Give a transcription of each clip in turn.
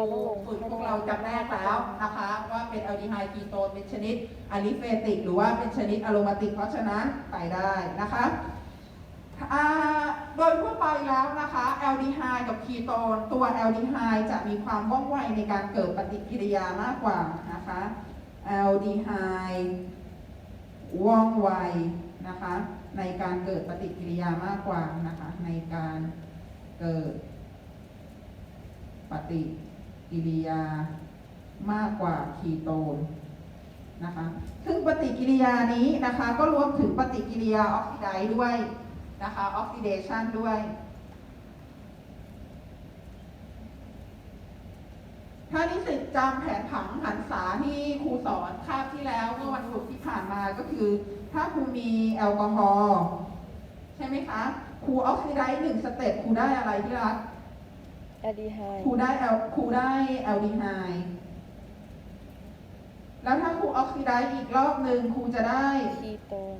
เราต้องลงฝึกพวกเราจำแนกแล้วนะคะว่าเป็นแอลดีไฮด์คีโตนเป็นชนิดอะลิเฟติก หรือว่าเป็นชนิดอะโรมาติก เพราะฉะนั้นไปได้นะคะโดยทั่วไปแล้วนะคะแอลดีไฮด์กับคีโตน ตัวแอลดีไฮด์จะมีความว่องไวในการเกิดปฏิกิริยามากกว่านะคะแอลดีไฮด์ว่องไวนะคะในการเกิดปฏิกิริยามากกว่านะคะในการเกิดปฏิ กิริยามากกว่าคีโตนนะคะ ซึ่งปฏิกิริยานี้นะคะก็รวมถึงปฏิกิริยาออกซิไดด้วยนะคะออกซิเดชันด้วย ถ้านิสิตจำแผนผังหันษาที่ครูสอนคาบที่แล้วเมื่อวันศุกร์ที่ผ่านมาก็คือ ถ้าครูมีแอลกอฮอล์ใช่ไหมคะ ครูออกซิไดซ์หนึ่งสเต็ปครูได้อะไรที่รัก แอลดีไฮครูได้แอลครูได้แอลดีไฮด์แล้วถ้าครูออกซิไดซ์อีกรอบหนึ่งครูจะได้คีโตน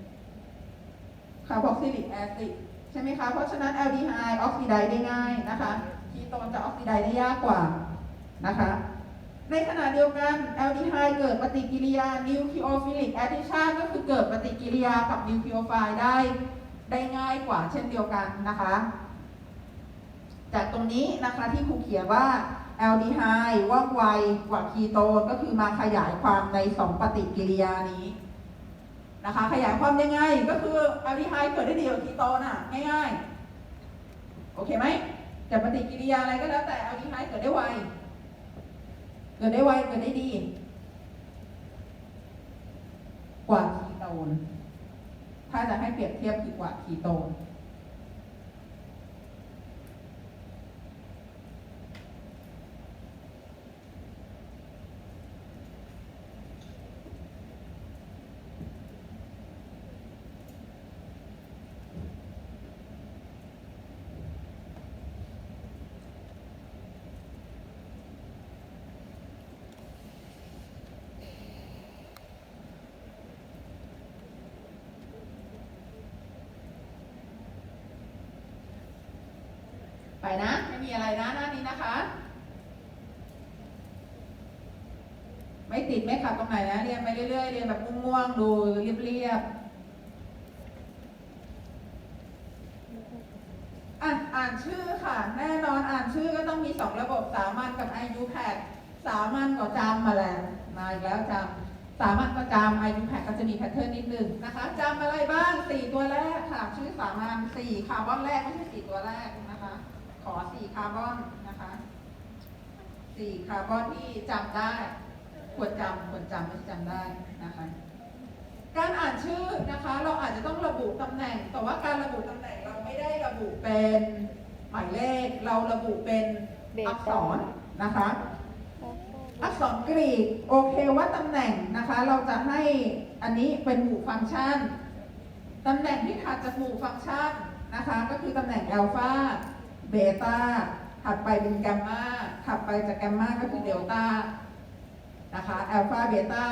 คาร์บอกซิลิกแอซิดใช่ไหมคะ เพราะฉะนั้นแอลดีไฮด์ออกซิไดซ์ได้ง่ายนะคะคีโตนจะออกซิไดซ์ได้ยากกว่านะคะ ในขณะเดียวกันแอลดีไฮด์เกิดปฏิกิริยานิวคลีโอฟิลิกแอดดิชันก็คือเกิดปฏิกิริยากับนิวคลีโอไฟล์ได้ได้ง่ายกว่าเช่นเดียวกันนะคะ จากตรงนี้นะคะที่ครูเขียนว่าแอลดีไฮว่องไวกว่าคีโตนก็คือมาขยายความในสองปฏิกิริยานี้นะคะขยายความยังไงก็คือแอลดีไฮเกิดได้ดีกว่าคีโตนอะง่ายๆ โอเคไหมจะปฏิกิริยาอะไรก็แล้วแต่แอลดีไฮเกิดได้ไวเกิดได้ไวเกิดได้ดี กว่าคีโตน ถ้าจะให้เปรียบเทียบคือกว่าคีโตน ไปนะ ไม่มีอะไรนะหน้านี้นะคะ ไม่ติดไม่ขัดตรงไหนนะ เรียนไปเรื่อยๆ เรียนแบบง่วงๆ ดูเรียบๆ อะอ่านชื่อค่ะ แน่นอนอ่านชื่อก็ต้องมีสองระบบสามัญกับ IUPAC สามัญก็จำมาแล้วมาอีกแล้วจำสามัญก็จำ IUPAC ก็จะมีแพทเทิร์นนิดนึงนะคะจำอะไรบ้างสี่ตัวแรกค่ะชื่อสามัญสี่คาร์บอนแรกไม่ใช่สี่ตัวแรกนะคะาร์บอนนะคะสี่คาร์บอนที่จำได้ควรจำควรจำไม่ใช่จำได้นะคะการอ่านชื่อนะคะ เราอาจจะต้องระบุตำแหน่ง แต่ว่าการระบุตำแหน่งเราไม่ได้ระบุเป็นหมายเลข เราระบุเป็นอักษรนะคะ อักษรกรีกโอเคว่าตำแหน่งนะคะ เราจะให้อันนี้เป็นหมู่ฟังก์ชันตำแหน่งที่ถัดจากหมู่ฟังก์ชันนะคะ ก็คือตำแหน่งอัลฟา เบต้าถัดไปเป็นแกมมาถัดไปจากแกมมาก็คือเดลต้านะคะอัลฟาเบต้า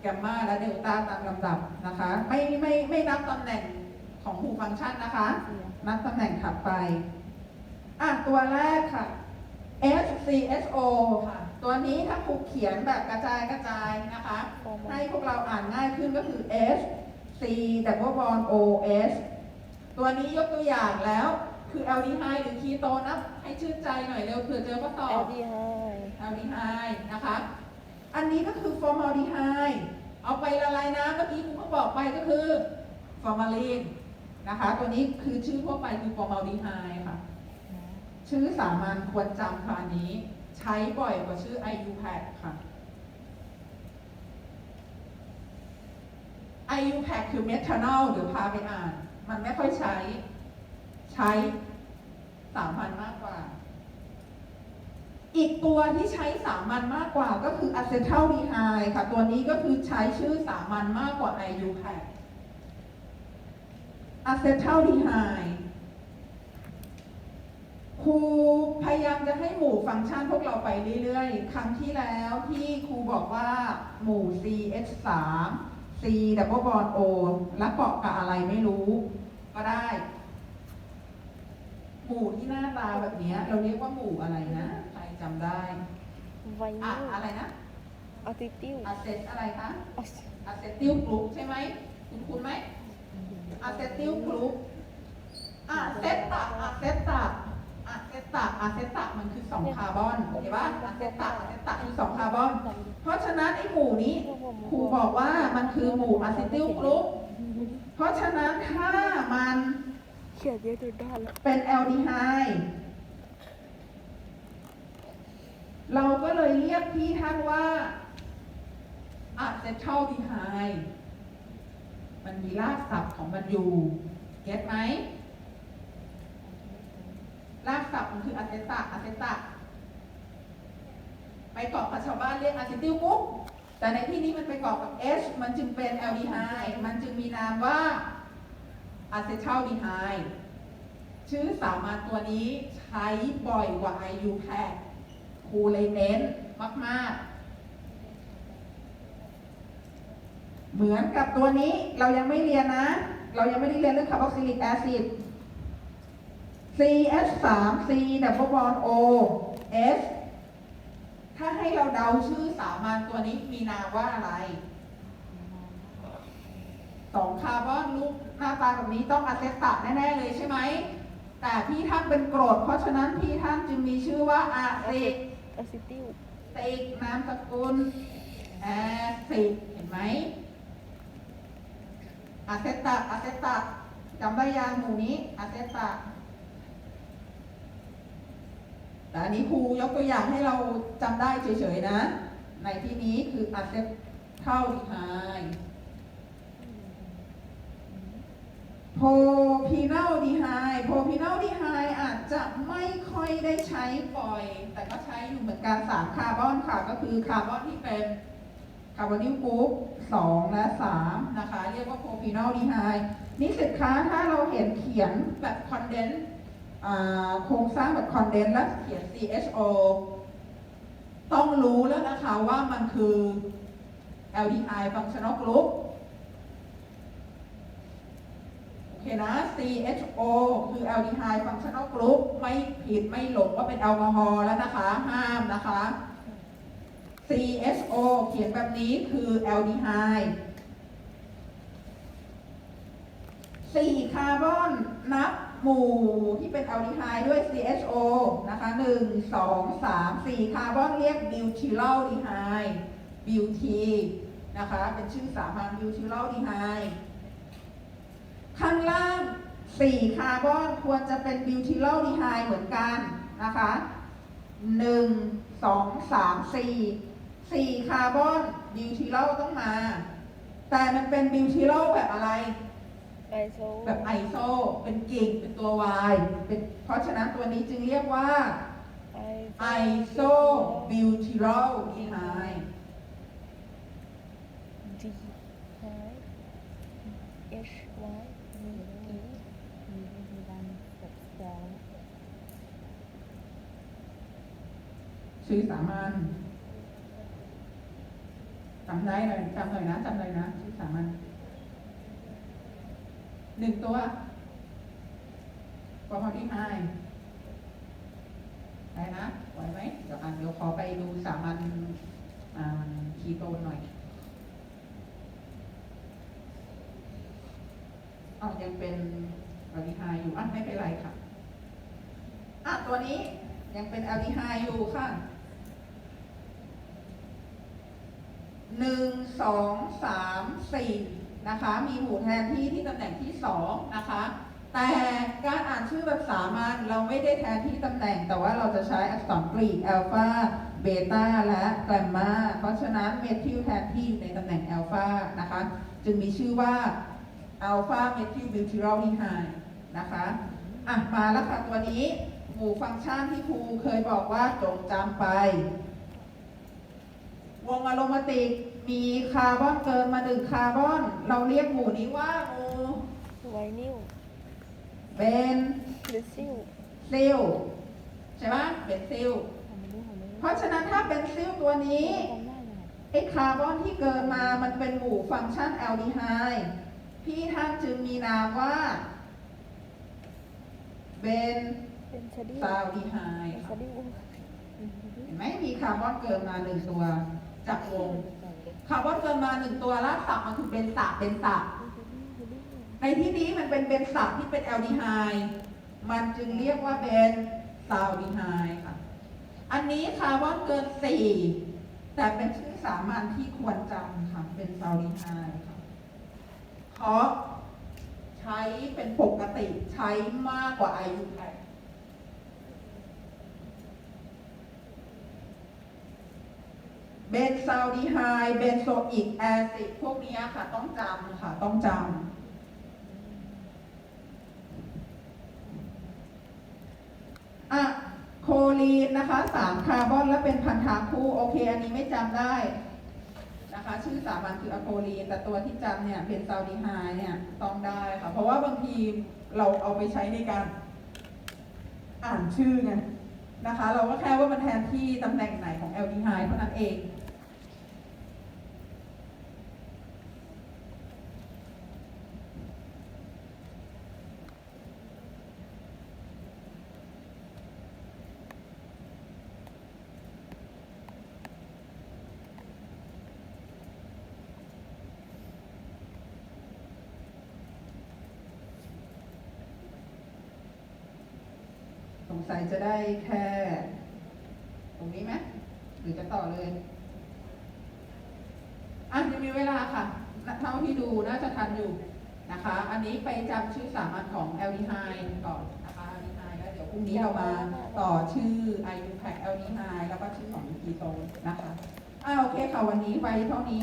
แกมมาและเดลต้าตามลำดับนะคะ ไม่ไม่ไม่นับตำแหน่งของหมู่ฟังก์ชันนะคะ นับตำแหน่งถัดไปอะตัวแรกค่ะ S C S O ค่ะ ตัวนี้ถ้าครูเขียนแบบกระจายกระจายนะคะ ให้พวกเราอ่านง่ายขึ้นก็คือ S C double bond O S ตัวนี้ยกตัวอย่างแล้ว คือ aldehyde หรือคีโตนนะให้ชื่นใจหน่อยเร็วเผื่อเจอข้อสอแอบลดีไฮ aldehyde นะคะ อันนี้ก็คือ formaldehyde เอาไปละลายน้ำเมื่อกี้ครูก็บอกไปก็คือ formalin นะคะ ตัวนี้คือชื่อทั่วไปคือ formaldehyde ค่ะ ชื่อสามัญควรจำค่ะอันนี้ ใช้บ่อยกว่าชื่อ IUPAC ค่ะ IUPAC คือ methanol หรือพาไปอ่าน มันไม่ค่อยใช้ ใช้สามัญมากกว่า อีกตัวที่ใช้สามัญมากกว่าก็คือ acetaldehyde ค่ะ ตัวนี้ก็คือใช้ชื่อสามัญมากกว่า IUPAC acetaldehyde ครูพยายามจะให้หมู่ฟังก์ชันพวกเราไปเรื่อยๆ ครั้งที่แล้วที่ครูบอกว่าหมู่ CH3 C double bond O แล้วเกาะกับอะไรไม่รู้ ก็ได้ หมู่ที่หน้าตาแบบเนี้ยเราเรียกว่าหมู่อะไรนะใครจำได้ไวอะนิลอะไรนะอะซิติลอะเซตอะไรคะอะซิอะเซติลกรุ๊ปใช่ไหมคุณคุณไหมอะเซติลกรุ๊ปอะเซตตะอะเซตตะอะเซตตะอะเซตตะมันคือสองคาร์บอนเห็นปะอะเซตตะอะเซตตะคือสองคาร์บอน เพราะฉะนั้นไอ้หมู่นี้ครูบอกว่ามันคือหมู่อะเซติลกรุ๊ปเพราะฉะนั้นถ้ามันเขียนเยอะจนได้แล้วเป็นแอลดีไฮด์เราก็เลยเรียกพี่ท่านว่าอะเซทัลดีไฮด์มันมีรากศัพท์ของมันอยู่ เก็ตไหม รากศัพท์มันคืออะเซตะอะเซตะ ไปเกาะกับชาวบ้านเรียกอะเซติลกรุ๊ปแต่ในที่นี้มันไปเกาะกับ H มันจึงเป็นแอลดีไฮด์มันจึงมีนามว่า อะเซทัลดีไฮชื่อสามัญตัวนี้ใช้บ่อยกว่า IU แพคครูเลยเน้นมาก ๆ เหมือนกับตัวนี้เรายังไม่เรียนนะ เรายังไม่ได้เรียนเรื่องคาร์บอกซิลิกแอซิด CH3 C double bond O S ถ้าให้เราเดาชื่อสามัญตัวนี้มีนามว่าอะไร สองคาร์บอนรูปหน้าตาแบบนี้ต้องอะเซตะแน่ๆเลยใช่ไหม แต่พี่ท่านเป็นกรด เพราะฉะนั้นพี่ท่านจึงมีชื่อว่าอะซิตอะซิติลติกนามสกุลแอซิดเห็นไหมอะเซตะอะเซตะจำได้ยังหมู่นี้อะเซตะแต่อันนี้ครูยกตัวอย่างให้เราจำได้เฉยๆนะ ในที่นี้คืออะเซเท่าดีไฮ โพพีเนลดีไฮโพพีเนลดีไฮอาจจะไม่ค่อยได้ใช้บ่อย แต่ก็ใช้อยู่เหมือนกันสามคาร์บอนค่ะ ก็คือคาร์บอนที่เป็นคาร์บอนิลกรุ๊ปสองและสามนะคะ เรียกว่าโพพีเนลดีไฮนิสิตคะถ้าเราเห็นเขียนแบบคอนเดนต์โครงสร้างแบบคอนเดนต์แล้วเขียน CHO ต้องรู้แล้วนะคะว่ามันคือ LDI functional group โอ เคนะ CHO คือ aldehyde functional group ไม่ผิดไม่หลงว่าเป็นแอลกอฮอล์แล้วนะคะ ห้ามนะคะ CHO เขียนแบบนี้คือ aldehyde สี่คาร์บอนนับหมู่ที่เป็น aldehyde ด้วย CHO นะคะหนึ่งสองสามสี่คาร์บอนเรียก butyraldehyde BUT นะคะ เป็นชื่อสามัญ butyraldehyde ข้างล่าง 4 คาร์บอนควรจะเป็นบิวทิลดีไฮเหมือนกันนะคะ1 2 3 4 4 คาร์บอนบิวทิลต้องมา แต่มันเป็นบิวทิลแบบอะไร ไอโซ แบบไอโซ เป็นกิ่งเป็นตัว Y เป็นเพราะฉะนั้นตัวนี้จึงเรียกว่าไอโซบิวทิลดีไฮ ดีไฮเอชวายอี ชื่อสามัญจำได้หน่อยจำหน่อยนะจำหน่อยนะ ชื่อสามัญหนึ่งตัวพอพอที่ให้ได้นะไหวไหมเดี๋ยวอ่านเดี๋ยวขอไปดูสามัญคีโตนหน่อยเอายังเป็นอลดีไฮอยู่อะไม่เป็นไรค่ะอะตัวนี้ยังเป็นอลดีไฮอยู่ค่ะ หนึ่งสองสามสี่นะคะ มีหมู่แทนที่ที่ตำแหน่งที่สองนะคะ แต่การอ่านชื่อแบบสามัญเราไม่ได้แทนที่ตำแหน่ง แต่ว่าเราจะใช้อักษรกรีกอัลฟาเบต้าและแกรมมาเพราะฉะนั้นเมทิลแทนที่อยู่ในตำแหน่งอัลฟานะคะ จึงมีชื่อว่าอัลฟาเมทิลบิวทิรอลดีไฮนะคะอะมาแล้วค่ะตัวนี้ หมู่ฟังก์ชันที่ครูเคยบอกว่าจงจำไป วงอะโรมาติก มีคาร์บอนเกินมาหนึ่งคาร์บอน เราเรียกหมู่นี้ว่าหมู่ไวนิลเบนเดซิลซิลใช่ไหมเบนซิลเพราะฉะนั้นถ้าเบนซิลตัวนี้ไอ้คาร์บอนที่เกินมามันเป็นหมู่ฟังก์ชันแอลดีไฮด์พี่ท่านจึงมีนามว่าเบนเป็นชาดิลซาลดีไฮด์ชาดิลเห็นไหมไหมมีคาร์บอนเกินมาหนึ่งตัวจากวง คาร์บอนเกินมาหนึ่งตัวรากศัพท์มันคือเบนซะเบนซะในที่นี้มันเป็นเบนซะที่เป็นแอลดีไฮด์มันจึงเรียกว่าเบนซาลดีไฮด์ค่ะ อันนี้คาร์บอนเกินสี่แต่เป็นชื่อสามัญที่ควรจำค่ะเป็นซาลดีไฮด์ค่ะเพราะใช้เป็นปกติใช้มากกว่าอายุไข เบนซาลดีไฮด์เบนโซอิกแอซิดพวกนี้ค่ะ ต้องจำค่ะ ต้องจำอะโคลีนนะคะสามคาร์บอนและเป็นพันธะคู่ โอเค อันนี้ไม่จำได้นะคะ ชื่อสามัญคืออะโคลีน แต่ตัวที่จำเนี่ยเบนซาลดีไฮด์เนี่ยต้องได้ค่ะ เพราะว่าบางทีเราเอาไปใช้ในการอ่านชื่อไงนะคะ เราก็แค่ว่ามันแทนที่ตำแหน่งไหนของแอลดีไฮด์เท่านั้นเอง งสัยจะได้แค่ ตรงนี้ไหมหรือจะต่อเลยอะยังมีเวลาค่ะเท่าที่ดูน่าจะทันอยู่นะคะ อันนี้ไปจำชื่อสามัญของแอลดีไฮด์ก่อนนะคะแอลดีไฮด์แล้วเดี๋ยวพรุ่งนี้เรามาต่อชื่อ i u p a c แอลดีไฮด์แล้วก็ชื่อของคีโตนนะคะอ่าโอเคค่ะ วันนี้ไว้เท่านี้